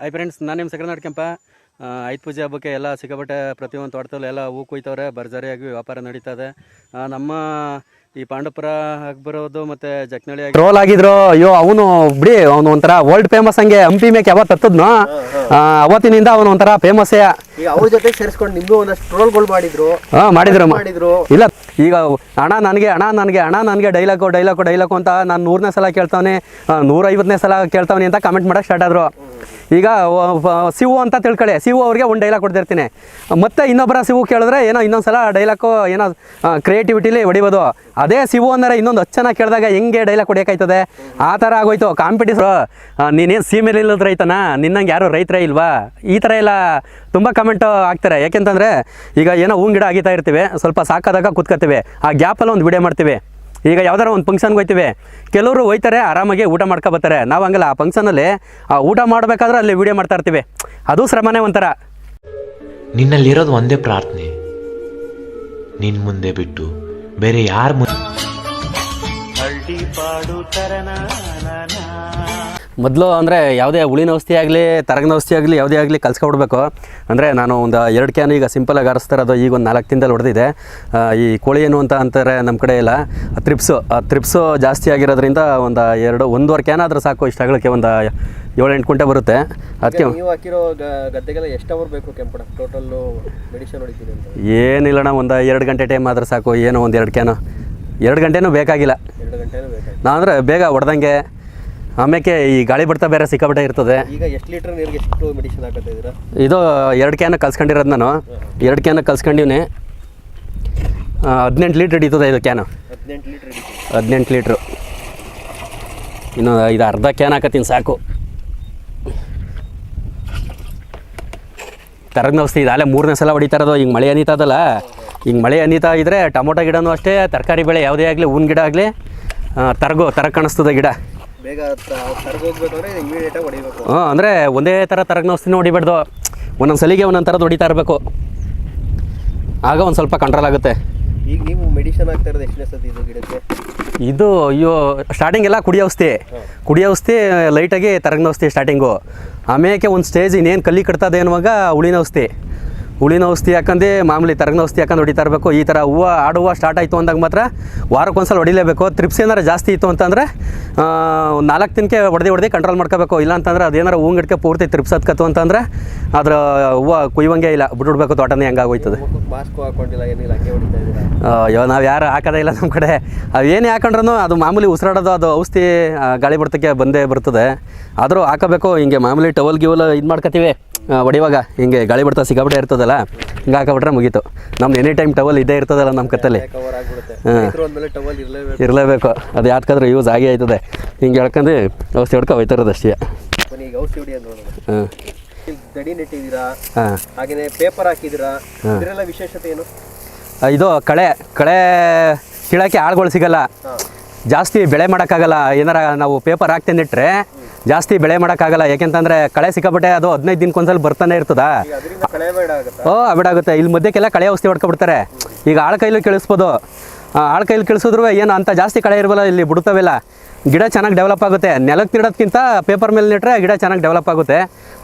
Hi friends ನಾನು ನಿಮ್ಮ second ಕೆಂಪ. ಐದು ಪೂಜೆ ಹಬ್ಬಕ್ಕೆ ಎಲ್ಲ ಸಿಕ್ಕಾಪಟ್ಟೆ ಪ್ರತಿಯೊಂದು ತೋಟದಲ್ಲಿ ಎಲ್ಲ ಹೂ ಕುಯ್ತವ್ರೆ ಭರ್ಜರಿಯಾಗಿ ವ್ಯಾಪಾರ ನಡೀತಾ ಇದೆ. ಆ, ನಮ್ಮ ಈ ಪಾಂಡವಪುರ ಬರೋದು ಮತ್ತೆ ಜಕ್ನಳ್ಳಿ ರೋಲ್ ಆಗಿದ್ರು. ಅಯ್ಯೋ ಅವನು ಬಿಡಿ ಅವನು ಒಂಥರ ವರ್ಲ್ಡ್ ಫೇಮಸ್ ಹಂಗೆ ಹಂಪಿ ಮೇಕ್ ಯಾವತ್ತು ಹತ್ತದ್ನು ಅವತ್ತಿನಿಂದ ಅವನು ಒಂಥರ ಫೇಮಸ್ಸೇ ಈಗ ಅವ್ರ ಜೊತೆ ಸೇರಿಸ್ಕೊಂಡು ನಿಮ್ಗೂ ಒಂದಷ್ಟು ಟ್ರೋಲ್ಗಳು ಮಾಡಿದ್ರು. ಹಾಂ ಮಾಡಿದ್ರು ಮಾಡಿದ್ರು. ಇಲ್ಲ ಈಗ ಹಣ ನನಗೆ ಹಣ ನನಗೆ ಹಣ ನನಗೆ ಡೈಲಾಗು ಡೈಲಾಗು ಡೈಲಾಗು ಅಂತ ನಾನು ನೂರನೇ ಸಲ ಕೇಳ್ತಾವನೆ ನೂರೈವತ್ತನೇ ಸಲ ಕೇಳ್ತಾವನೆ ಅಂತ ಕಮೆಂಟ್ ಮಾಡಕ್ಕೆ ಸ್ಟಾರ್ಟ್ ಆದರು. ಈಗ ಸಿವು ಅಂತ ತಿಳ್ಕೊಳ್ಳಿ ಸಿವು ಅವ್ರಿಗೆ ಒಂದು ಡೈಲಾಗ್ ಕೊಡ್ತಿರ್ತೀನಿ. ಮತ್ತೆ ಇನ್ನೊಬ್ಬರ ಸಿವು ಕೇಳಿದ್ರೆ ಏನೋ ಇನ್ನೊಂದು ಸಲ ಡೈಲಾಗು ಏನೋ ಕ್ರಿಯೇಟಿವಿಟಿಲಿ ಹೊಡಿಬೋದು. ಅದೇ ಸಿವು ಅಂದರೆ ಇನ್ನೊಂದು ಹತ್ತು ಜನ ಕೇಳಿದಾಗ ಹೆಂಗೆ ಡೈಲಾಗ್ ಹೊಡಿಯೋಕ್ಕಾಯ್ತದೆ ಆ ಥರ ಆಗೋಯ್ತು. ಕಾಂಪಿಟೇಷನ್ ನೀನೇನು ಸೀಮೆಲಿ ಇಲ್ಲದ ರೈತನ ನಿನ್ನಂಗೆ ಯಾರು ರೈತರೇ ಇಲ್ವಾ? ಈ ಥರ ಎಲ್ಲ ತುಂಬ ಕಮೆಂಟು ಆಗ್ತಾರೆ. ಯಾಕೆಂತಂದರೆ ಈಗ ಏನೋ ಹೂವಿನ ಗಿಡ ಆಗಿತಾ ಇರ್ತೀವಿ. ಸ್ವಲ್ಪ ಸಾಕಾದಾಗ ಕೂತ್ಕೋತೀವಿ ಆ ಗ್ಯಾಪಲ್ಲಿ ಒಂದು ವಿಡಿಯೋ ಮಾಡ್ತೀವಿ. ಈಗ ಯಾವ್ದಾರ ಒಂದು ಫಂಕ್ಷನ್ಗೆ ಹೋಯ್ತೀವಿ. ಕೆಲವರು ಹೋಯ್ತಾರೆ ಆರಾಮಾಗಿ ಊಟ ಮಾಡ್ಕೊ ಬರ್ತಾರೆ. ನಾವು ಹಂಗಲ್ಲ ಆ ಫಂಕ್ಷನಲ್ಲಿ ಆ ಊಟ ಮಾಡಬೇಕಾದ್ರೆ ಅಲ್ಲಿ ವಿಡಿಯೋ ಮಾಡ್ತಾ ಇರ್ತೀವಿ. ಅದು ಶ್ರಮನೇ ಒಂಥರ. ನಿನ್ನಲ್ಲಿರೋದು ಒಂದೇ ಪ್ರಾರ್ಥನೆ. ನಿನ್ ಮುಂದೆ ಬಿಟ್ಟು ಬೇರೆ ಯಾರ ಮುಂದೆ ಮೊದಲು ಅಂದರೆ ಯಾವುದೇ ಹುಳಿನ ಔಷಧಿ ಆಗಲಿ ತರಗಿನ ಔಷಧಿ ಆಗಲಿ ಯಾವುದೇ ಆಗಲಿ ಕಲ್ಸ್ಕೊಬಿಡ್ಬೇಕು ಅಂದರೆ ನಾನು ಒಂದು ಎರಡು ಕ್ಯಾನ್ ಈಗ ಸಿಂಪಲಾಗಿ ಅದು ಈಗ ಒಂದು ನಾಲ್ಕು ದಿನದಲ್ಲಿ ಹೊಡೆದಿದೆ. ಈ ಕೋಳಿ ಏನು ಅಂತ ಅಂತಾರೆ ನಮ್ಮ ಕಡೆ ಇಲ್ಲ. ತ್ರಿಪ್ಸು ಆ ತ್ರಿಪ್ಸು ಜಾಸ್ತಿ ಆಗಿರೋದ್ರಿಂದ ಒಂದು ಎರಡು ಒಂದೂವರೆ ಕ್ಯಾನ್ ಆದರೂ ಸಾಕು ಇಷ್ಟು ಆಗಲಿಕ್ಕೆ ಒಂದು ಏಳೆಂಟು ಎಂಟು ಕುಂಟೆ ಬರುತ್ತೆ. ಅದಕ್ಕೆ ಏನಿಲ್ಲ ನೀವು ಹಾಕಿರೋ ಗ- ಗದ್ದೆಗೆಲ್ಲ ಎಷ್ಟು ಅವರ್ ಬೇಕು ಕೆಂಪಣ ಟೋಟಲ್ ಮೆಡಿಸಿನ್ ಹೊಡಿತೀನಿ ಅಂತ. ಏನಿಲ್ಲಣ್ಣ ಒಂದು ಎರಡು ಗಂಟೆ ಟೈಮ್ ಆದ್ರೆ ಸಾಕು ಏನೋ ಒಂದು ಎರಡು ಕ್ಯಾನು ಎರಡು ಗಂಟೆನೂ ಬೇಕಾಗಿಲ್ಲ. ಎರಡು ಗಂಟೆನೂ ಬೇಕಾಯ್ತು ನಾ ಅಂದರೆ ಬೇಗ ಹೊಡೆದಂಗೆ ಆಮೇಲೆ ಈ ಗಾಳಿ ಬಿಡ್ತಾ ಬೇರೆ ಸಿಕ್ಕಾಬಿಟ್ಟೆ ಇರ್ತದೆ. ಈಗ ಎಷ್ಟು ಲೀಟರ್ ನೀರಿಗೆ ಎಷ್ಟು ಮೆಡಿಸಿನ್ ಹಾಕತ್ತಾ ಇದ್ದೀರಾ ಇದು ಎರಡು ಕ್ಯಾನ ಕಲ್ಸ್ಕೊಂಡಿರೋದು ನಾನು. ಎರಡು ಕ್ಯಾನ ಕಲ್ಸ್ಕೊಂಡಿವ್ನಿ. ಹದಿನೆಂಟು ಲೀಟ್ರ್ ಹಿಡಿತದೆ ಇದು ಕ್ಯಾನು ಹದಿನೆಂಟು ಲೀಟರ್ ಹದಿನೆಂಟು ಲೀಟ್ರು. ಇನ್ನು ಇದು ಅರ್ಧ ಕ್ಯಾನ್ ಹಾಕತ್ತೀನಿ ಸಾಕು. ತರಗಿನ ಔಷಧಿ ಅಲ್ಲೇ ಮೂರನೇ ಸಲ ಹೊಡಿತಾ ಇರೋದು. ಹಿಂಗೆ ಮಳೆ ಅನಿತದಲ್ಲ ಹಿಂಗೆ ಮಳೆ ಅನಿತಾ ಇದ್ದರೆ ಟೊಮೊಟೊ ಗಿಡನೂ ಅಷ್ಟೇ ತರಕಾರಿ ಬೆಳೆ ಯಾವುದೇ ಆಗಲಿ ಹೂವಿನ ಗಿಡ ಆಗಲಿ ತರಗೋ ತರ ಕಾಣಿಸ್ತದೆ ಗಿಡ. ಬೇಗ ಇಮಿಡಿಯೇಟಾಗಿ ಹೊಡಿಬೇಕು. ಅಂದರೆ ಒಂದೇ ಥರ ತರಗ ಔಷಧಿನ ಹೊಡಿಬಾರ್ದು. ಒಂದೊಂದು ಸಲಿಗೆ ಒಂದೊಂದು ಥರದ್ದು ಹೊಡಿತಾ ಇರಬೇಕು. ಆಗ ಒಂದು ಸ್ವಲ್ಪ ಕಂಟ್ರೋಲ್ ಆಗುತ್ತೆ. ಈಗ ನೀವು ಮೆಡಿಸಿನ್ ಆಗ್ತಿರೋದು ಇರೋದು ಎಷ್ಟನೇ ಸತಿ ಇದು ಗಿಡಕ್ಕೆ? ಇದು ಅಯ್ಯೋ ಸ್ಟಾರ್ಟಿಂಗ್ ಎಲ್ಲ ಕುಡಿ ಔಷಧಿ ಕುಡಿ ಔಷಧಿ ಲೈಟಾಗಿ ತರಗ್ನ ಔಷಧಿ ಸ್ಟಾರ್ಟಿಂಗು ಆಮೇಲೆ ಒಂದು ಸ್ಟೇಜ್ ಇನ್ನೇನು ಕಲ್ಲಿ ಕಟ್ತದೆ ಅನ್ನುವಾಗ ಹುಳಿನ ಔಷಧಿ ಹುಳಿನ ಔಷಧಿ ಹಾಕಂದು ಮಾಮೂಲಿ ತರಗಿನ ಔಷಧಿ ಹಾಕೊಂಡು ಹೊಡಿತಾ ಇರಬೇಕು. ಈ ಥರ ಹೂವು ಆಡು ಹೂವು ಸ್ಟಾರ್ಟ್ ಆಯಿತು ಅಂದಾಗ ಮಾತ್ರ ವಾರಕ್ಕೊಂದ್ಸಲ ಹೊಡಿಲೇಬೇಕು. ತ್ರಿಪ್ಸ್ ಏನಾರು ಜಾಸ್ತಿ ಇತ್ತು ಅಂತಂದರೆ ನಾಲ್ಕು ದಿನಕ್ಕೆ ಹೊಡೆದು ಹೊಡೆದು ಕಂಟ್ರೋಲ್ ಮಾಡ್ಕೋಬೇಕು. ಇಲ್ಲ ಅಂತಂದರೆ ಅದೇನಾರು ಹೂವು ಗಿಡಕ್ಕೆ ಪೂರ್ತಿ ತ್ರಿಪ್ಸ್ ಹತ್ಕತ್ತು ಅಂತಂದರೆ ಅದರ ಹೂವು ಕುಯ್ಯಂಗೆ ಇಲ್ಲ ಬಿಟ್ಬಿಡ್ಬೇಕು ತೋಟನೇ ಹೆಂಗಾಗೋಯ್ತದೆ ಅಯ್ಯೋ ನಾವು ಯಾರು ಹಾಕೋದೇ ಇಲ್ಲ ನಮ್ಮ ಕಡೆ. ಅವು ಏನೇ ಹಾಕೊಂಡ್ರೂ ಅದು ಮಾಮೂಲಿ ಉಸಿರಾಡೋದು ಅದು ಔಷಧಿ ಗಾಳಿ ಬರ್ತಕ್ಕೆ ಬಂದೇ ಬರ್ತದೆ. ಆದರೂ ಹಾಕೋಬೇಕು ಹಿಂಗೆ ಮಾಮೂಲಿ ಟವಲ್ ಗಿವಲ್ ಇದು ಮಾಡ್ಕೊತೀವಿ ಹೊಡಿವಾಗ ಹಿಂಗೆ ಗಾಳಿ ಬಿಡ್ತಾ ಸಿಕ್ಕಾಬಿಟ್ಟೆ ಇರ್ತದಲ್ಲ ಹಿಂಗೆ ಹಾಕಬಿಟ್ರೆ ಮುಗೀತು. ನಮ್ದು ಎನಿ ಟೈಮ್ ಟವಲ್ ಇದ್ದೇ ಇರ್ತದಲ್ಲ ನಮ್ಮ ಕತ್ತಲ್ಲಿ. ಹಾಂ. ಇರಲೇಬೇಕು. ಅದು ಯಾತ್ಕಾದ್ರೆ ಯೂಸ್ ಆಗೇ ಆಯ್ತದೆ. ಹಿಂಗೆ ಹೇಳ್ಕೊಂಡು ಔಷಧಿ ಹೊಡ್ಕೊ ಹೋಯ್ತಾ ಇರೋದು ಅಷ್ಟೇ. ಹಾಂ. ದಡಿ ನೆಟ್ಟಿದ್ದೀರಾ ಪೇಪರ್ ಹಾಕಿದ್ದೀರಾ ಇದರೆಲ್ಲ ವಿಶೇಷತೆ ಏನು ಇದು ಕಳೆ ಕಳೆ ಕೀಳಕ್ಕೆ ಆಳ್ಗಳು ಸಿಗಲ್ಲ. ಜಾಸ್ತಿ ಬೆಳೆ ಮಾಡೋಕ್ಕಾಗಲ್ಲ. ಏನಾರ ನಾವು ಪೇಪರ್ ಹಾಕ್ತಂದಿಟ್ರೆ ಜಾಸ್ತಿ ಬೆಳೆ ಮಾಡೋಕ್ಕಾಗಲ್ಲ. ಯಾಕೆಂತಂದರೆ ಕಳೆ ಸಿಕ್ಕಾಬಿಟ್ಟೆ ಅದು ಹದಿನೈದು ದಿನಕ್ಕೊಂದ್ಸಲ ಬರ್ತಾನೆ ಇರ್ತದ. ಓ, ಅಬಿಡಾಗುತ್ತೆ. ಇಲ್ಲಿ ಮಧ್ಯಕ್ಕೆಲ್ಲ ಕಳೆ ಔಷಧಿ ಹೊಡ್ಕೊಬಿಡ್ತಾರೆ. ಈಗ ಆಳ ಕೈಲಿ ಕೇಳಿಸ್ಬೋದು. ಆಳ ಕೈಲಿ ಕೇಳಿಸಿದ್ರು ಏನು ಅಂತ ಜಾಸ್ತಿ ಕಳೆ ಇರಬಲ್ಲ ಇಲ್ಲಿ ಬಿಡ್ತಾವೆಲ್ಲ ಗಿಡ ಚೆನ್ನಾಗಿ ಡೆವಲಪ್ ಆಗುತ್ತೆ. ನೆಲಕ್ಕೆ ನೀಡೋದಕ್ಕಿಂತ ಪೇಪರ್ ಮೇಲೆ ನೆಟ್ಟರೆ ಗಿಡ ಚೆನ್ನಾಗಿ ಡೆವಲಪ್ ಆಗುತ್ತೆ.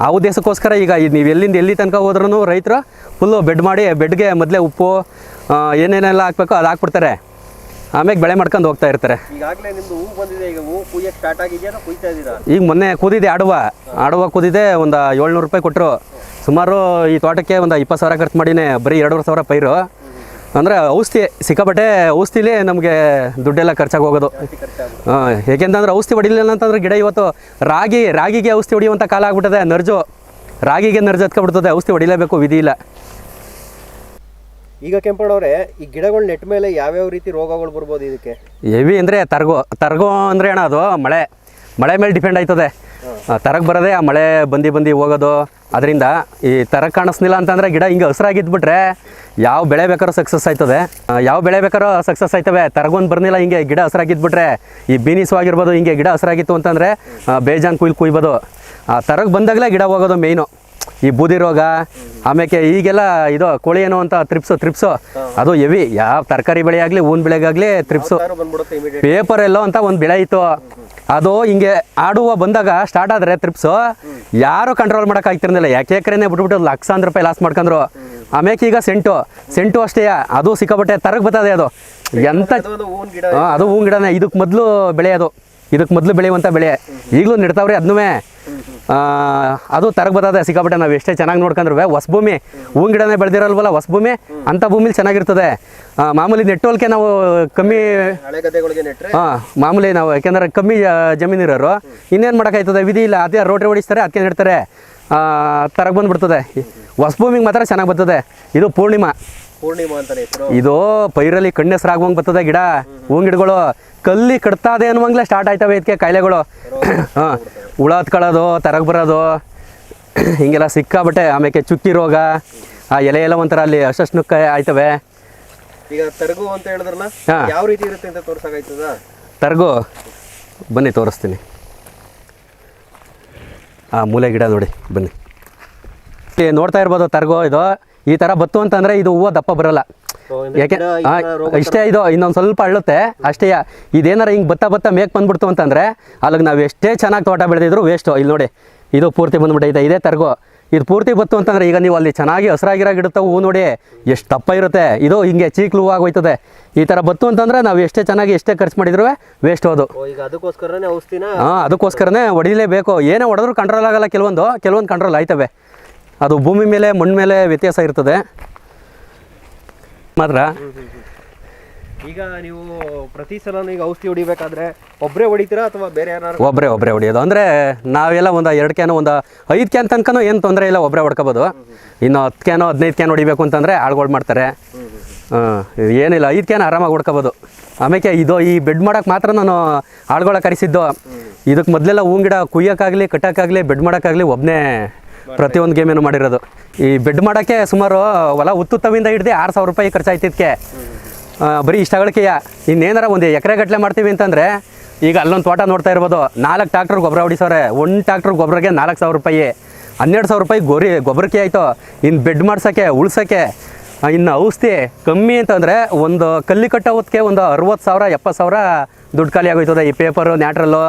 ಆ ಉದ್ದೇಶಕ್ಕೋಸ್ಕರ ಈಗ ನೀವು ಎಲ್ಲಿಂದ ಎಲ್ಲಿ ತನಕ ಹೋದ್ರೂ ರೈತರು ಫುಲ್ಲು ಬೆಡ್ ಮಾಡಿ ಬೆಡ್ಗೆ ಮೊದಲೇ ಉಪ್ಪು ಏನೇನೆಲ್ಲ ಹಾಕ್ಬೇಕು ಅದು ಹಾಕ್ಬಿಡ್ತಾರೆ. ಆಮೇಲೆ ಬೆಳೆ ಮಾಡ್ಕೊಂಡು ಹೋಗ್ತಾ ಇರ್ತಾರೆ. ಈಗಾಗಲೇ ನಿಮ್ದು ಹೂ ಬಂದಿದೆ ಈಗ ಹೂ ಕುಯ್ಯಕ್ಕೆ ಸ್ಟಾರ್ಟ್ ಆಗಿದೆಯಾ ಅಥವಾ ಕುಯ್ತಾ ಇದ್ದೀರಾ? ಈಗ ಮೊನ್ನೆ ಕುದಿದೆ ಆಡುವ. ಆಡುವ ಕುದಿದೆ ಒಂದು ಏಳ್ನೂರು ರೂಪಾಯಿ ಕೊಟ್ಟರು ಸುಮಾರು ಈ ತೋಟಕ್ಕೆ ಒಂದು ಇಪ್ಪತ್ತು ಸಾವಿರ ಖರ್ಚು ಮಾಡಿನೇ ಬರೀ ಎರಡೂವರೆ ಸಾವಿರ ಪೈರು. ಅಂದರೆ ಔಷಧಿ ಸಿಕ್ಕಾಪಟ್ಟೆ ಔಷಧಿಲಿ ನಮಗೆ ದುಡ್ಡೆಲ್ಲ ಖರ್ಚಾಗಿ ಹೋಗೋದು. ಹಾಂ ಏಕೆಂತಂದ್ರೆ ಔಷಧಿ ಹೊಡಿಲಿಲ್ಲ ಅಂತಂದ್ರೆ ಗಿಡ ಇವತ್ತು ರಾಗಿ ರಾಗಿಗೆ ಔಷಧಿ ಹೊಡಿಯುವಂಥ ಕಾಲ ಆಗ್ಬಿಟ್ಟದೆ ನರ್ಜು. ರಾಗಿಗೆ ನರ್ಜು ಹತ್ಕೊಬಿಡ್ತದೆ ಔಷಧಿ ಹೊಡಿಲೇಬೇಕು ವಿಧಿ ಇಲ್ಲ. ಈಗ ಕೆಂಪಣ್ಣವ್ರೆ ಈ ಗಿಡಗಳು ನೆಟ್ ಮೇಲೆ ಯಾವ್ಯಾವ ರೀತಿ ರೋಗಗಳು ಬರ್ಬೋದು ಇದಕ್ಕೆ? ಹೆವಿ ಅಂದರೆ ತರಗೋ ತರಗೋ ಅಂದರೆ ಅಣ್ಣ ಅದು ಮಳೆ ಮಳೆ ಮೇಲೆ ಡಿಪೆಂಡ್ ಆಯ್ತದೆ. ತರಗ ಬರೋದೇ ಆ ಮಳೆ ಬಂದು ಬಂದು ಹೋಗೋದು. ಅದರಿಂದ ಈ ತರಗ ಕಾಣಿಸ್ಲಿಲ್ಲ ಅಂತಂದರೆ ಗಿಡ ಹಿಂಗೆ ಹಸ್ರಾಗಿದ್ಬಿಟ್ರೆ ಯಾವ ಬೆಳೆ ಬೇಕಾದ್ರೂ ಸಕ್ಸಸ್ ಆಯ್ತದೆ. ಯಾವ ಬೆಳೆ ಬೇಕಾದ್ರೂ ಸಕ್ಸಸ್ ಆಯ್ತವೆ. ತರಗೊಂದು ಬರ್ನಿಲ್ಲ ಹಿಂಗೆ ಗಿಡ ಹಸ್ರಾಗಿದ್ಬಿಟ್ರೆ ಈ ಬೀನಿಸು ಆಗಿರ್ಬೋದು ಹಿಂಗೆ ಗಿಡ ಹಸ್ರಾಗಿತ್ತು ಅಂತಂದರೆ ಬೇಜಾನ್ ಕುಯ್ಲು ಕುಯ್ಬೋದು. ಆ ತರಗೆ ಬಂದಾಗಲೇ ಗಿಡ ಹೋಗೋದು ಮೇಯ್ನು ಈ ಬೂದಿ ರೋಗ ಆಮೇಲೆ ಈಗೆಲ್ಲ ಇದು ಕೋಳಿ ಏನೋ ಅಂತ ತ್ರಿಪ್ಸು ತ್ರಿಪ್ಸು ಅದು ಹೆವಿ ಯಾವ ತರಕಾರಿ ಬೆಳೆ ಆಗಲಿ ಹೂವಿನ ಬೆಳೆಗಾಗಲಿ ತ್ರಿಪ್ಸು ಪೇಪರ್ ಎಲ್ಲೋ ಅಂತ ಒಂದು ಬೆಳೆ ಇತ್ತು. ಅದು ಹಿಂಗೆ ಆಡುವ ಬಂದಾಗ ಸ್ಟಾರ್ಟ್ ಆದರೆ ತ್ರಿಪ್ಸು ಯಾರು ಕಂಟ್ರೋಲ್ ಮಾಡಕ್ ಆಗ್ತಿರ್ಲಿಲ್ಲ. ಯಾಕೆ ಎಕರೆನೇ ಬಿಟ್ಬಿಟ್ಟು ಲಕ್ಷಾಂತರ ರೂಪಾಯಿ ಲಾಸ್ ಮಾಡ್ಕೊಂಡ್ರು ಆಮೇಲೆ ಈಗ ಸೆಂಟು? ಸೆಂಟು ಅಷ್ಟೇ ಅದು ಸಿಕ್ಕಾಪಟ್ಟೆ ತರಗ್ ಬರ್ತದೆ ಅದು. ಎಂತ ಅದು ಹೂವಿನ ಗಿಡನೇ ಇದಕ್ಕೆ ಮೊದಲು ಬೆಳೆ ಅದು. ಇದಕ್ಕೆ ಮೊದಲು ಬೆಳೆಯುವಂಥ ಬೆಳೆ. ಈಗಲೂ ನೆಡ್ತಾವ್ರಿ ಅದನ್ನೂ ಅದು ತರಗ ಬರ್ತದೆ ಸಿಕ್ಕಾಪಟ್ಟೆ ನಾವು ಎಷ್ಟೇ ಚೆನ್ನಾಗಿ ನೋಡ್ಕೊಂಡ್ರು ಹೊಸ ಭೂಮಿ ಹೂವಿನ ಗಿಡನೇ ಬೆಳೆದಿರಲ್ವಲ್ಲ ಹೊಸ ಭೂಮಿ ಅಂಥ ಭೂಮಿಲಿ ಚೆನ್ನಾಗಿರ್ತದೆ. ಮಾಮೂಲಿ ನೆಟ್ಟೋಲ್ಕೆ ನಾವು ಕಮ್ಮಿ ಹಾಂ ಮಾಮೂಲಿ ನಾವು ಯಾಕೆಂದ್ರೆ ಕಮ್ಮಿ ಜಮೀನಿರೋರು. ಇನ್ನೇನು ಮಾಡೋಕ್ಕಾಯ್ತದೆ? ವಿಧಿ ಇಲ್ಲ ಅದೇ ರೋಟ್ರಿ ಓಡಿಸ್ತಾರೆ ಅದಕ್ಕೆ ನೆಡ್ತಾರೆ. ತರಗೆ ಬಂದ್ಬಿಡ್ತದೆ. ಹೊಸ ಭೂಮಿಗೆ ಮಾತ್ರ ಚೆನ್ನಾಗಿ ಬರ್ತದೆ. ಇದು ಪೂರ್ಣಿಮಾ. ಪೂರ್ಣಿಮಾ ಇದು ಪೈರಲ್ಲಿ ಕಣ್ಣೆಸರಾಗುವಂಗೆ ಬರ್ತದೆ ಗಿಡ ಹೂವಿನ ಗಿಡಗಳು. ಕಲ್ಲಿ ಕಟ್ತಾದೆ ಅನ್ನುವಂಗ್ಲೇ ಸ್ಟಾರ್ಟ್ ಆಯ್ತವೆ ಇದಕ್ಕೆ ಕಾಯಿಲೆಗಳು. ಹಾಂ ಹುಳ ಹತ್ಕೊಳ್ಳೋದು ತರಗ ಬರೋದು ಹಿಂಗೆಲ್ಲ ಸಿಕ್ಕಾಬಟ್ಟೆ ಆಮೇಲೆ ಚುಕ್ಕಿ ರೋಗ ಆ ಎಲೆ ಎಲ್ಲ ಒಂಥರ ಅಲ್ಲಿ ಅಷ್ಟು ಆಯ್ತವೆ. ಈಗ ತರಗು ಅಂತ ಹೇಳಿದ್ರಲ್ಲ. ಯಾವ ರೀತಿ ಇರುತ್ತೆ ಅಂತ ತರಗು ಬನ್ನಿ ತೋರಿಸ್ತೀನಿ. ಆ ಮೂಲೆ ಗಿಡ ನೋಡಿ ಬನ್ನಿ. ನೋಡ್ತಾ ಇರ್ಬೋದು ತರಗೋ ಇದು. ಈ ಥರ ಬತ್ತು ಅಂತಂದರೆ ಇದು ಹೂವು ದಪ್ಪ ಬರಲ್ಲ. ಯಾಕೆ ಅಷ್ಟೇ ಇಷ್ಟೇ ಇದು ಇನ್ನೊಂದು ಸ್ವಲ್ಪ ಅಳ್ಳುತ್ತೆ. ಅಷ್ಟೇ ಇದೇನಾರ ಹಿಂಗೆ ಬತ್ತ ಬತ್ತ ಮೇಕ್ ಬಂದ್ಬಿಡ್ತು ಅಂತಂದರೆ ಅಲ್ಲಿಗೆ ನಾವು ಎಷ್ಟೇ ಚೆನ್ನಾಗಿ ತೋಟ ಬೆಳೆದಿದ್ರು ವೇಸ್ಟು ಇಲ್ಲಿ ನೋಡಿ ಇದು ಪೂರ್ತಿ ಬಂದ್ಬಿಟ್ಟೈತೆ ಇದೇ ತರಗು. ಇದು ಪೂರ್ತಿ ಬತ್ತು ಅಂತಂದ್ರೆ ಈಗ ನೀವು ಅಲ್ಲಿ ಚೆನ್ನಾಗಿ ಹಸಿರಾಗಿರೋ ಗಿಡತ್ತ ಹೂ ನೋಡಿ ಎಷ್ಟು ದಪ್ಪ ಇರುತ್ತೆ. ಇದು ಹಿಂಗೆ ಚೀಕ್ಲು ಹೂ ಆಗೋಯ್ತದೆ. ಈ ಥರ ಬತ್ತು ಅಂತಂದ್ರೆ ನಾವು ಎಷ್ಟೇ ಚೆನ್ನಾಗಿ ಎಷ್ಟೇ ಖರ್ಚು ಮಾಡಿದ್ರು ವೇಸ್ಟ್ ಹೋದು ಈಗ ಅದಕ್ಕೋಸ್ಕರನೇ ಔಷಧಿನ ಹಾಂ ಅದಕ್ಕೋಸ್ಕರನೇ ಹೊಡಿಲೇಬೇಕು. ಏನೇ ಹೊಡೆದ್ರೂ ಕಂಟ್ರೋಲ್ ಆಗಲ್ಲ ಕೆಲವೊಂದು ಕೆಲವೊಂದು ಕಂಟ್ರೋಲ್ ಆಯ್ತವೆ. ಅದು ಭೂಮಿ ಮೇಲೆ ಮಣ್ಣು ಮೇಲೆ ವ್ಯತ್ಯಾಸ ಇರ್ತದೆ. ಮಾತ್ರ. ಈಗ ನೀವು ಪ್ರತಿ ಸಲ ಈಗ ಔಷಧಿ ಹೊಡಿಬೇಕಾದ್ರೆ ಒಬ್ಬರೇ ಹೊಡಿತೀರಾ ಅಥವಾ ಬೇರೆ ಯಾರು ಒಬ್ಬರೇ ಒಬ್ಬರೇ ಹೊಡಿಯೋದು. ಅಂದರೆ ನಾವೆಲ್ಲ ಒಂದು ಎರಡು ಕ್ಯಾನೋ ಒಂದು ಐದು ಕ್ಯಾನ್ ತನಕನೂ ಏನು ತೊಂದರೆ ಇಲ್ಲ ಒಬ್ಬರೇ ಹೊಡ್ಕೋಬೋದು. ಇನ್ನು ಹತ್ತು ಕ್ಯಾನು ಹದಿನೈದು ಕ್ಯಾನ್ ಹೊಡಿಬೇಕು ಅಂತಂದರೆ ಆಳ್ಗಳು ಮಾಡ್ತಾರೆ. ಏನಿಲ್ಲ ಐದು ಕ್ಯಾನ್ ಆರಾಮಾಗಿ ಹೊಡ್ಕೋಬೋದು. ಆಮೇಲೆ ಇದು ಈ ಬೆಡ್ ಮಾಡೋಕ್ಕೆ ಮಾತ್ರ ನಾನು ಆಳ್ಗಳ ಕರೆಸಿದ್ದು. ಇದಕ್ಕೆ ಮೊದಲೆಲ್ಲ ಹೂವಿನ ಗಿಡ ಕುಯ್ಯೋಕ್ಕಾಗಲಿ ಕಟ್ಟೋಕ್ಕಾಗಲಿ ಬೆಡ್ ಮಾಡೋಕ್ಕಾಗಲಿ ಒಬ್ಬನೇ ಪ್ರತಿಯೊಂದು ಗೇಮೇನು ಮಾಡಿರೋದು. ಈ ಬೆಡ್ ಮಾಡೋಕ್ಕೆ ಸುಮಾರು ಹೊಲ ಉತ್ತುತ್ತವಿಂದ ಹಿಡ್ದು ಆರು ಸಾವಿರ ರೂಪಾಯಿ ಖರ್ಚಾಯ್ತಿದ್ಕೆ. ಬರೀ ಇಷ್ಟಗಳಿಕೆಯ ಇನ್ನೇನಾರ ಒಂದು ಎಕರೆ ಗಟ್ಟಲೆ ಮಾಡ್ತೀವಿ ಅಂತಂದರೆ ಈಗ ಅಲ್ಲೊಂದು ತೋಟ ನೋಡ್ತಾ ಇರ್ಬೋದು. ನಾಲ್ಕು ಟ್ಯಾಕ್ಟ್ರ್ ಗೊಬ್ಬರ ಹೊಡಿಸೋರೆ ಒಂದು ಟ್ಯಾಕ್ಟ್ರ್ ಗೊಬ್ಬರಕ್ಕೆ ನಾಲ್ಕು ಸಾವಿರ ರೂಪಾಯಿ. ಹನ್ನೆರಡು ಸಾವಿರ ರೂಪಾಯಿ ಗೊರಿ ಗೊಬ್ಬರಕ್ಕೆ ಆಯಿತು. ಇನ್ನು ಬೆಡ್ ಮಾಡ್ಸೋಕ್ಕೆ ಉಳ್ಸೋಕ್ಕೆ ಇನ್ನು ಔಷಧಿ ಕಮ್ಮಿ ಅಂತಂದರೆ ಒಂದು ಕಲ್ಲಿ ಕಟ್ಟೋ ಹೊತ್ತಿಗೆ ಒಂದು ಅರವತ್ತು ಸಾವಿರ ಎಪ್ಪತ್ತು ಸಾವಿರ ದುಡ್ಡು ಖಾಲಿ ಆಗೋಯ್ತದ ಈ ಪೇಪರು ನ್ಯಾಟ್ರಲ್ಲು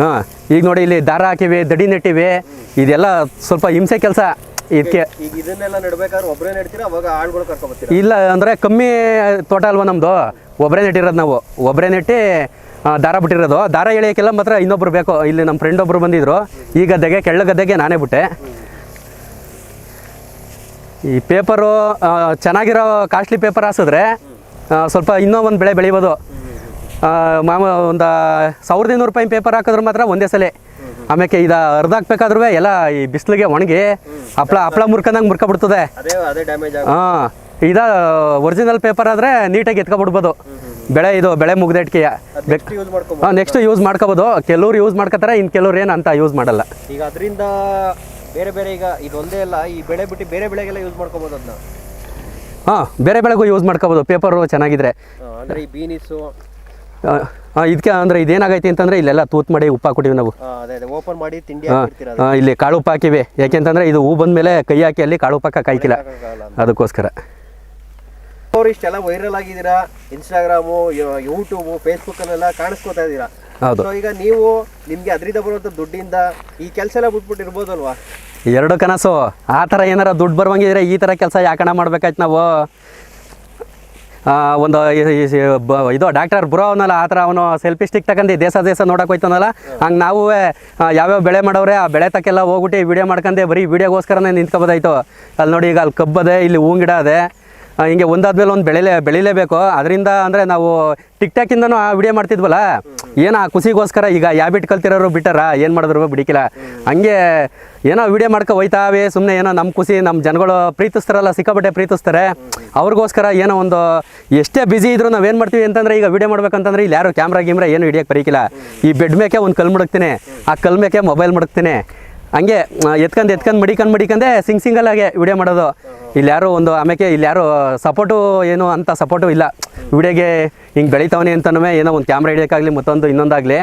ಹಾಂ ಈಗ ನೋಡಿ ಇಲ್ಲಿ ದಾರ ಹಾಕಿವಿ ದಡಿ ನೆಟ್ಟಿವಿ ಇದೆಲ್ಲ ಸ್ವಲ್ಪ ಹಿಂಸೆ ಕೆಲಸ. ಇದಕ್ಕೆ ಇಲ್ಲ ಅಂದರೆ ಕಮ್ಮಿ ತೋಟ ಅಲ್ವಾ ನಮ್ಮದು ಒಬ್ಬರೇ ನೆಟ್ಟಿರೋದು ನಾವು. ಒಬ್ಬರೇ ನೆಟ್ಟಿ ದಾರ ಬಿಟ್ಟಿರೋದು. ದಾರ ಎಳೆಯೋಕ್ಕೆಲ್ಲ ಮಾತ್ರ ಇನ್ನೊಬ್ರು ಬೇಕು. ಇಲ್ಲಿ ನಮ್ಮ ಫ್ರೆಂಡ್ ಒಬ್ರು ಬಂದಿದ್ರು. ಈ ಗದ್ದೆಗೆ ಕೆಳ್ಳ ಗದ್ದೆಗೆ ನಾನೇ ಬಿಟ್ಟೆ. ಈ ಪೇಪರು ಚೆನ್ನಾಗಿರೋ ಕಾಸ್ಟ್ಲಿ ಪೇಪರ್ ಹಾಸಿದ್ರೆ ಸ್ವಲ್ಪ ಇನ್ನೂ ಒಂದು ಬೆಳೆ ಬೆಳಿಬೋದು. ಮಾಮ ಒಂದು ಸಾವಿರದ ಇನ್ನೂರು ರೂಪಾಯಿ ಪೇಪರ್ ಹಾಕಿದ್ರೆ ಮಾತ್ರ ಒಂದೇ ಸಲ. ಆಮೇಲೆ ಇದು ಅರ್ಧ ಹಾಕ್ಬೇಕಾದ್ರೂ ಎಲ್ಲ ಈ ಬಿಸಿಲಿಗೆ ಒಣಗಿ ಹಪ್ಳ ಹಪ್ಳ ಮುರ್ಕೊಂಡಂಗೆ ಮುರ್ಕೊಬಿಡ್ತದೆ. ಹಾಂ ಇದು ಒರಿಜಿನಲ್ ಪೇಪರ್ ಆದರೆ ನೀಟಾಗಿ ಎತ್ಕೊಬಿಡ್ಬೋದು. ಬೆಳೆ ಇದು ಬೆಳೆ ಮುಗ್ದಟ್ಕೆಯ ನೆಕ್ಸ್ಟ್ ಯೂಸ್ ಮಾಡ್ಕೊಬೋದು. ಹಾಂ ನೆಕ್ಸ್ಟ್ ಯೂಸ್ ಮಾಡ್ಕೋಬೋದು. ಕೆಲವ್ರು ಯೂಸ್ ಮಾಡ್ಕೋತಾರೆ ಇನ್ನು ಕೆಲವ್ರು ಏನು ಅಂತ ಯೂಸ್ ಮಾಡಲ್ಲ. ಈಗ ಅದರಿಂದ ಬೇರೆ ಬೇರೆ ಈಗ ಇದೊಂದೇ ಅಲ್ಲ ಈ ಬೆಳೆ ಬಿಟ್ಟು ಬೇರೆ ಬೆಳೆಗೆಲ್ಲ ಯೂಸ್ ಮಾಡ್ಕೋಬೋದು ಅದನ್ನ ಹಾಂ ಬೇರೆ ಬೆಳೆಗೂ ಯೂಸ್ ಮಾಡ್ಕೋಬೋದು. ಪೇಪರು ಚೆನ್ನಾಗಿದ್ರೆ. ಅಂದರೆ ಈ ಬೀನಿಸು ಇದಕ್ಕೆ ಅಂದ್ರೆ ಇದೇನಾಗೈತಿ ಅಂತಂದ್ರೆ ಇಲ್ಲೆಲ್ಲ ತೂತ್ ಮಾಡಿ ಉಪ್ಪು ಹಾಕೊಟ್ಟಿವಿ ನಾವು. ಅದೇ ಅದೇ ಓಪನ್ ಮಾಡಿ ತಿಂಡಿ ಇಲ್ಲಿ ಕಾಳು ಉಪ್ಪು ಹಾಕಿವಿ. ಯಾಕೆಂತಂದ್ರೆ ಇದು ಹೂ ಬಂದ್ಮೇಲೆ ಕೈ ಹಾಕಿ ಅಲ್ಲಿ ಕಾಳು ಉಪ್ಪು ಹಾಕಕ್ಕೆ ಅದಕ್ಕೋಸ್ಕರ. ಅವ್ರು ಇಷ್ಟೆಲ್ಲ ವೈರಲ್ ಆಗಿದ್ದೀರಾ? ಇನ್ಸ್ಟಾಗ್ರಾಮು ಯೂಟ್ಯೂಬು ಫೇಸ್ಬುಕ್ ಅಲ್ಲೆಲ್ಲ ಕಾಣಿಸ್ಕೊತಾ ಇದ್ದೀರಾ? ಹೌದು. ಈಗ ನೀವು ನಿಮ್ಗೆ ಅದರಿಂದ ಬರುವಂತ ದುಡ್ಡಿಂದ ಈ ಕೆಲಸ ಎಲ್ಲ ಬಿಟ್ಬಿಟ್ಟಿರ್ಬೋದಲ್ವಾ? ಎರಡು ಕನಸು. ಆ ತರ ಏನಾರ ದುಡ್ಡು ಬರುವಂಗಿದ್ರೆ ಈ ತರ ಕೆಲಸ ಯಾಕಣ ಮಾಡ್ಬೇಕಾಯ್ತು ನಾವು? ಒಂದು ಇದು ಡಾಕ್ಟರ್ ಬ್ರೋ ಅವನಲ್ಲ ಆ ಥರ ಅವನು ಸೆಲ್ಫಿ ಸ್ಟಿಕ್ ತಗೊಂಡು ದೇಶ ದೇಶ ನೋಡಕ್ಕೆ ಹೋಯ್ತಾನಲ್ಲ. ಹಂಗೆ ನಾವು ಯಾವ್ಯಾವ ಬೆಳೆ ಮಾಡೋರೆ ಆ ಬೆಳೆ ತಕ್ಕೆಲ್ಲ ಹೋಗ್ಬಿಟ್ಟು ವಿಡಿಯೋ ಮಾಡ್ಕೊಂಡೆ ಬರೀ ವಿಡಿಯೋಗೋಸ್ಕರನೇ ನಿಂತ್ಕೊಬೋದಾಯ್ತು. ಅಲ್ಲಿ ನೋಡಿ ಈಗ ಅಲ್ಲಿ ಕಬ್ಬದೆ, ಇಲ್ಲಿ ಹೂವು ಗಿಡ ಅದೇ. ಹಿಂಗೆ ಒಂದಾದ್ಮೇಲೆ ಒಂದು ಬೆಳೆಲೇ, ಬೆಳಿಲೇಬೇಕು. ಅದರಿಂದ ಅಂದರೆ ನಾವು ಟಿಕ್ ಟಾಕಿಂದನೂ ಆ ವಿಡಿಯೋ ಮಾಡ್ತಿದ್ವಲ್ಲ, ಏನೋ ಆ ಖುಷಿಗೋಸ್ಕರ ಈಗ ಯಾಬಿಟ್ ಕಲ್ತಿರೋರು ಬಿಟ್ಟಾರ? ಏನು ಮಾಡಿದ್ರು ಬಿಡಿಕಿಲ್ಲ. ಹಂಗೆ ಏನೋ ವಿಡಿಯೋ ಮಾಡ್ಕೊ ಹೋಯ್ತಾವೆ ಸುಮ್ಮನೆ ಏನೋ ನಮ್ಮ ಖುಷಿ ನಮ್ಮ ಜನಗಳು ಪ್ರೀತಿಸ್ತಾರಲ್ಲ, ಸಿಕ್ಕಾಪಟ್ಟೆ ಪ್ರೀತಿಸ್ತಾರೆ. ಅವ್ರಿಗೋಸ್ಕರ ಏನೋ ಒಂದು ಎಷ್ಟೇ ಬ್ಯುಸಿ ಇದ್ರು ನಾವೇನು ಮಾಡ್ತೀವಿ ಅಂತಂದ್ರೆ ಈಗ ವಿಡಿಯೋ ಮಾಡ್ಬೇಕಂತಂದ್ರೆ ಇಲ್ಲಿ ಯಾರು ಕ್ಯಾಮ್ರಾ ಗೀಮ್ರಾ ಏನು ಹಿಡಿಯೋಕ್ಕೆ ಬರೀಕಿಲ್ಲ. ಈ ಬೆಡ್ ಮೇಕೆ ಒಂದು ಕಲ್ಲು ಮುಡಕ್ತೀನಿ. ಆ ಕಲ್ಲು ಮೇಕೆ ಮೊಬೈಲ್ ಮುಡುಕ್ತೀನಿ. ಹಂಗೆ ಎತ್ಕಂದು ಎತ್ಕಂದು ಮಡಿಕೊಂಡು ಮಡಿಕಂದೆ ಸಿಂಗ್ ಸಿಂಗಲ್ ಆಗಿ ವಿಡಿಯೋ ಮಾಡೋದು. ಇಲ್ಲಿ ಯಾರು ಒಂದು ಆಮೇಲೆ ಇಲ್ಲಿ ಯಾರು ಸಪೋರ್ಟು ಏನು ಅಂತ ಸಪೋರ್ಟು ಇಲ್ಲ. ವಿಡಿಯೋಗೆ ಹಿಂಗೆ ಬೆಳಿತಾವನೆ ಅಂತನೂ ಏನೋ ಒಂದು ಕ್ಯಾಮ್ರಾ ಹಿಡಿಯೋಕ್ಕಾಗಲಿ ಮತ್ತೊಂದು ಇನ್ನೊಂದಾಗಲಿ.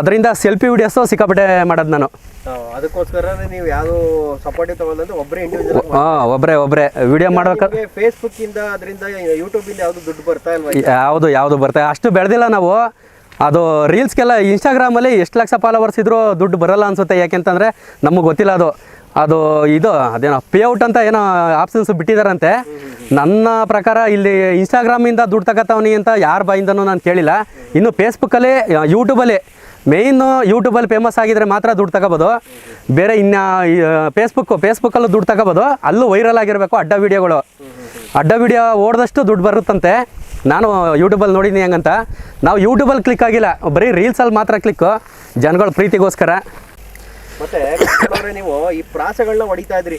ಅದರಿಂದ ಸೆಲ್ಫಿ ವಿಡಿಯೋಸು ಸಿಕ್ಕಾಪಟ್ಟೆ ಮಾಡೋದು ನಾನು. ಅದಕ್ಕೋಸ್ಕರ ನೀವು ಯಾರು ಸಪೋರ್ಟಿವ್ ತಗೊಂಡ್ರೆ ಒಬ್ಬರೇ ಇಂಡಿವಿಜುವಲ್ ಹಾಂ ಒಬ್ಬರೇ ಒಬ್ಬರೇ ವಿಡಿಯೋ ಮಾಡ್ಬೇಕಾದ್ರೆ ಫೇಸ್ಬುಕ್ಕಿಂದ ಅದರಿಂದ ಯೂಟ್ಯೂಬಿಂದ ಯಾವ್ದು ದುಡ್ಡು ಬರ್ತಾ ಇಲ್ವಾ ಯಾವುದು ಯಾವುದು ಬರ್ತಾ ಅಷ್ಟು ಬೆಳೆದಿಲ್ಲ ನಾವು. ಅದು ರೀಲ್ಸ್ಗೆಲ್ಲ ಇನ್ಸ್ಟಾಗ್ರಾಮಲ್ಲಿ ಎಷ್ಟು ಲಕ್ಷ ಫಾಲೋವರ್ಸ್ ಇದ್ರೂ ದುಡ್ಡು ಬರಲ್ಲ ಅನ್ಸುತ್ತೆ. ಯಾಕೆಂತಂದರೆ ನಮಗೆ ಗೊತ್ತಿಲ್ಲ ಅದು. ಅದು ಇದು, ಅದೇನೋ ಪೇಔಟ್ ಅಂತ ಏನೋ ಆಪ್ಷನ್ಸ್ ಬಿಟ್ಟಿದಾರಂತೆ. ನನ್ನ ಪ್ರಕಾರ ಇಲ್ಲಿ ಇನ್ಸ್ಟಾಗ್ರಾಮಿಂದ ದುಡ್ಡು ತಗೋತಾವನಿ ಅಂತ ಯಾರ ಬಾಯಿಂದನೂ ನಾನು ಕೇಳಿಲ್ಲ. ಇನ್ನು ಫೇಸ್ಬುಕ್ಕಲ್ಲಿ ಯೂಟ್ಯೂಬಲ್ಲಿ ಮೇಯ್ನು ಯೂಟ್ಯೂಬಲ್ಲಿ ಫೇಮಸ್ ಆಗಿದ್ರೆ ಮಾತ್ರ ದುಡ್ಡು ತಗೋಬೋದು. ಬೇರೆ ಇನ್ನು ಫೇಸ್ಬುಕ್ಕು ಫೇಸ್ಬುಕ್ಕಲ್ಲೂ ದುಡ್ಡು ತಗೋಬೋದು. ಅಲ್ಲೂ ವೈರಲ್ ಆಗಿರಬೇಕು ಅಡ್ಡ ವಿಡಿಯೋಗಳು ಅಡ್ಡ ವಿಡಿಯೋ ಓಡಿದಷ್ಟು ದುಡ್ಡು ಬರುತ್ತಂತೆ. ನಾನು ಯೂಟ್ಯೂಬಲ್ಲಿ ನೋಡಿದ್ದೀನಿ ಹೆಂಗಂತ. ನಾವು ಯೂಟ್ಯೂಬಲ್ಲಿ ಕ್ಲಿಕ್ ಆಗಿಲ್ಲ. ಬರೀ ರೀಲ್ಸಲ್ಲಿ ಮಾತ್ರ ಕ್ಲಿಕ್ಕು ಜನಗಳ ಪ್ರೀತಿಗೋಸ್ಕರ. ಮತ್ತೆ ನೀವು ಈ ಪ್ರಾಸಗಳನ್ನ ಹೊಡಿತಾ ಇದ್ರಿ.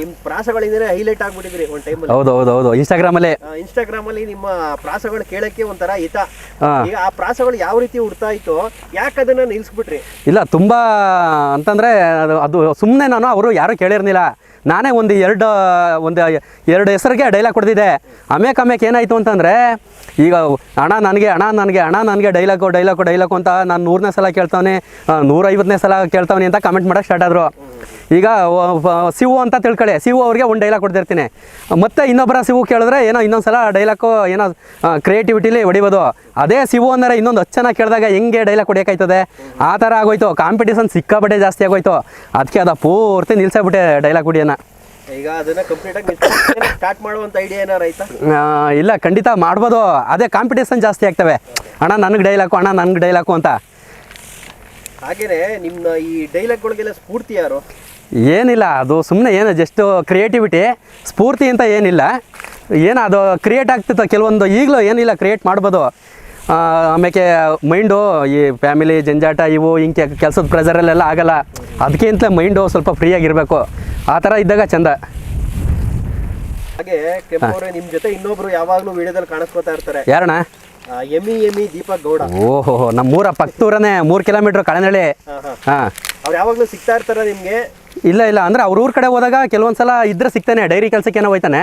ನಿಮ್ ಪ್ರಾಸಗಳಿದ್ರೆ ಹೈಲೈಟ್ ಆಗ್ಬಿಟ್ಟಿದ್ರಿ ಒಂದ್ ಟೈಮಲ್ಲಿ ಹೌದು. ಹೌದು ಹೌದು ಇನ್ಸ್ಟಾಗ್ರಾಮಲ್ಲಿ ಇನ್ಸ್ಟಾಗ್ರಾಮ್ ಅಲ್ಲಿ ನಿಮ್ಮ ಪ್ರಾಸಗಳು ಕೇಳಕ್ಕೆ ಒಂಥರ ಹಿತ. ಈಗ ಆ ಪ್ರಾಸಗಳು ಯಾವ ರೀತಿ ಹುಡ್ತಾ ಇತ್ತು ಯಾಕೆ ಅದನ್ನ ನಿಲ್ಸ್ಬಿಟ್ರಿ? ಇಲ್ಲ ತುಂಬಾ ಅಂತಂದ್ರೆ ಅದು ಅದು ಸುಮ್ಮನೆ ನಾನು ಅವರು ಯಾರು ಕೇಳಿರ್ಲಿಲ್ಲ. ನಾನೇ ಒಂದು ಎರಡು ಒಂದು ಎರಡು ಹೆಸರಿಗೆ ಡೈಲಾಗ್ ಕೊಡ್ತಿದ್ದೆ. ಆಮೇಲೆ ಆಮೇಲೆ ಏನಾಯಿತು ಅಂತಂದರೆ, ಈಗ ಅಣ್ಣ ನನಗೆ ಅಣ್ಣ ನನಗೆ ಅಣ್ಣ ನನಗೆ ಡೈಲಾಗು ಡೈಲಾಗು ಡೈಲಾಗು ಅಂತ ನಾನು ನೂರನೇ ಸಲ ಕೇಳ್ತಾವನೆ ನೂರೈವತ್ತನೇ ಸಲ ಕೇಳ್ತಾವನೆ ಅಂತ ಕಮೆಂಟ್ ಮಾಡೋಕ್ಕೆ ಸ್ಟಾರ್ಟ್ ಆದರು. ಈಗ ಸಿವು ಅಂತ ತಿಳ್ಕೊಳ್ಳಿ. ಸಿವು ಅವ್ರಿಗೆ ಒಂದು ಡೈಲಾಗ್ ಕೊಡ್ತಿರ್ತೀನಿ. ಮತ್ತೆ ಇನ್ನೊಬ್ಬರ ಸಿವು ಕೇಳಿದ್ರೆ ಏನೋ ಇನ್ನೊಂದು ಸಲ ಡೈಲಾಗು ಏನೋ ಕ್ರಿಯೇಟಿವಿಟಿಲಿ ಹೊಡಿಬೋದು. ಅದೇ ಸಿವು ಅಂದರೆ ಇನ್ನೊಂದು ಹತ್ತು ಜನ ಕೇಳಿದಾಗ ಹೆಂಗೆ ಡೈಲಾಗ್ ಹೊಡಿಯೋಕ್ಕಾಯ್ತದೆ ಆ ಥರ ಆಗೋಯ್ತು. ಕಾಂಪಿಟೇಷನ್ ಸಿಕ್ಕಾಪಟ್ಟೆ ಜಾಸ್ತಿ ಆಗೋಯ್ತು. ಅದಕ್ಕೆ ಅದ ಪೂರ್ತಿ ನಿಲ್ಸಬಿಟ್ಟೆ ಡೈಲಾಗ್ ಹೊಡಿಯೋಣ ಈಗ ಅದನ್ನ ಸ್ಟಾರ್ಟ್ ಮಾಡುವಂತ ಐಡಿಯಾ ಏನಾರ ಆಯ್ತಾ? ಇಲ್ಲ ಖಂಡಿತ ಮಾಡ್ಬೋದು. ಅದೇ ಕಾಂಪಿಟೇಷನ್ ಜಾಸ್ತಿ ಆಗ್ತವೆ. ಅಣ್ಣ ನನಗೆ ಡೈಲಾಕು ಅಣ್ಣ ನನಗೆ ಡೈಲಾಕು ಅಂತ. ಹಾಗೇನೆ ನಿಮ್ಮ ಈ ಡೈಲಾಗ್ಗಳಿಗೆಲ್ಲ ಸ್ಫೂರ್ತಿ ಯಾರು? ಏನಿಲ್ಲ ಅದು ಸುಮ್ಮನೆ ಏನು ಜಸ್ಟ್ ಕ್ರಿಯೇಟಿವಿಟಿ ಸ್ಫೂರ್ತಿ ಅಂತ ಏನಿಲ್ಲ. ಏನು ಅದು ಕ್ರಿಯೇಟ್ ಆಗ್ತಿತ್ತು ಕೆಲವೊಂದು ಈಗಲೂ ಏನಿಲ್ಲ ಕ್ರಿಯೇಟ್ ಮಾಡ್ಬೋದು. ಆಮೇಲೆ ಮೈಂಡು ಈ ಫ್ಯಾಮಿಲಿ ಜಂಜಾಟ ಇವು ಹಿಂಗೆ ಕೆಲಸದ ಪ್ರೆಸರಲ್ಲೆಲ್ಲ ಆಗಲ್ಲ. ಅದಕ್ಕಿಂತ ಮೈಂಡು ಸ್ವಲ್ಪ ಫ್ರೀಯಾಗಿರಬೇಕು ಆ ಥರ ಇದ್ದಾಗ ಚಂದ. ಹಾಗೆ ಕೆಂಪವ್ರೆ ನಿಮ್ಮ ಜೊತೆ ಇನ್ನೊಬ್ರು ಯಾವಾಗಲೂ ವಿಡಿಯೋದಲ್ಲಿ ಕಾಣಿಸ್ಕೊತಾ ಇರ್ತಾರೆ. ಯಾರಣ್ಣ? ಎಮಿ ಎಮಿ ದೀಪಕ್ ಗೌಡ. ಓಹೋ ನಮ್ಮ ಮೂರ ಪಕ್ತೂರನೇ ಮೂರು ಕಿಲೋಮೀಟ್ರ್ ಕಳೆನಳ್ಳಿ. ಹಾಂ. ಅವ್ರು ಯಾವಾಗಲೂ ಸಿಗ್ತಾ ಇರ್ತಾರೆ ನಿಮ್ಗೆ? ಇಲ್ಲ ಇಲ್ಲ ಅಂದ್ರೆ ಅವ್ರ ಊರ್ ಕಡೆ ಹೋದಾಗ ಕೆಲವೊಂದ್ಸಲ ಇದ್ರೆ ಸಿಗ್ತಾನೆ ಡೈರಿ ಕೆಲಸಕ್ಕೆ ಏನೋ ಹೋಯ್ತಾನೆ.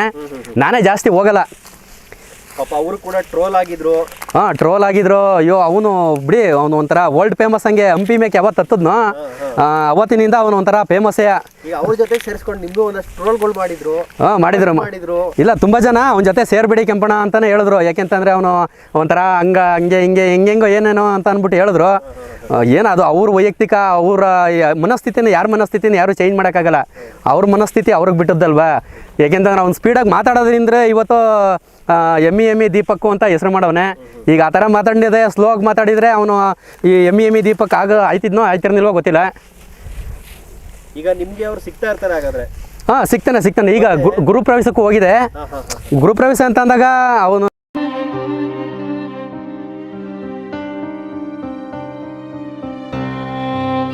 ನಾನೇ ಜಾಸ್ತಿ ಹೋಗಲ್ಲ. ಪಾಪ ಅವರು ಕೂಡ ಟ್ರೋಲ್ ಆಗಿದ್ರು. ಹಾಂ ಟ್ರೋಲ್ ಆಗಿದ್ರು. ಅಯ್ಯೋ ಅವನು ಬಿಡಿ ಅವನು ಒಂಥರ ವರ್ಲ್ಡ್ ಫೇಮಸ್ ಹಂಗೆ ಹಂಪಿ ಮೇಕ್ ಯಾವತ್ತು ಹತ್ತದ್ನೋ? ಅವತ್ತಿನಿಂದ ಅವನು ಒಂಥರ ಫೇಮಸ್ಸೇ ಅವ್ರ ಜೊತೆ ಸೇರಿಸ್ಕೊಂಡು ನಿಮಗೂ ಒಂದಷ್ಟು ಟ್ರೋಲ್ಗಳು ಮಾಡಿದ್ರು. ಹಾಂ ಮಾಡಿದ್ರು ಮಾಡಿದ್ರು. ಇಲ್ಲ ತುಂಬಾ ಜನ ಅವನ ಜೊತೆ ಸೇರ್ಬಿಡಿ ಕೆಂಪಣ ಅಂತಾನೆ ಹೇಳಿದ್ರು. ಯಾಕೆಂತಂದ್ರೆ ಅವನು ಒಂಥರ ಹಂಗ ಹಂಗೆ ಹಿಂಗೆ ಹೆಂಗೆಂಗೋ ಏನೇನೋ ಅಂತ ಅಂದ್ಬಿಟ್ಟು ಹೇಳಿದ್ರು. ಏನು ಅದು ಅವ್ರ ವೈಯಕ್ತಿಕ ಅವರ ಮನಸ್ಥಿತಿನ ಯಾರ ಮನಸ್ಥಿತಿನ ಯಾರು ಚೇಂಜ್ ಮಾಡೋಕ್ಕಾಗಲ್ಲ. ಅವ್ರ ಮನಸ್ಥಿತಿ ಅವ್ರಿಗೆ ಬಿಟ್ಟದ್ದಲ್ವಾ? ನಾವು ಅವ್ನು ಸ್ಪೀಡಾಗಿ ಮಾತಾಡೋದ್ರಿಂದ ಇವತ್ತು ಎಮ್ಮಿ ಎಮ್ಮಿ ದೀಪಕ್ಕು ಅಂತ ಹೆಸರು ಮಾಡವನೆ. ಈಗ ಆ ಥರ ಮಾತಾಡಿದೆ ಸ್ಲೋ ಆಗಿ ಮಾತಾಡಿದರೆ ಅವನು ಈ ಎಮ್ಮಿ ಎಮ್ಮಿ ದೀಪಕ್ ಆಗ ಆಯ್ತಿದ್ನೋ ಆಯ್ತಿರ್ನಿಲ್ವೋ ಗೊತ್ತಿಲ್ಲ. ಈಗ ನಿಮಗೆ ಅವ್ರು ಸಿಗ್ತಾ ಇರ್ತಾರೆ ಹಾಗಾದ್ರೆ? ಹಾಂ ಸಿಗ್ತಾನೆ ಸಿಗ್ತಾನೆ. ಈಗ ಗುರು ಗುರುಪ್ರವೇಶಕ್ಕೂ ಹೋಗಿದೆ. ಗುರುಪ್ರವೇಶ ಅಂತ ಅಂದಾಗ ಅವನು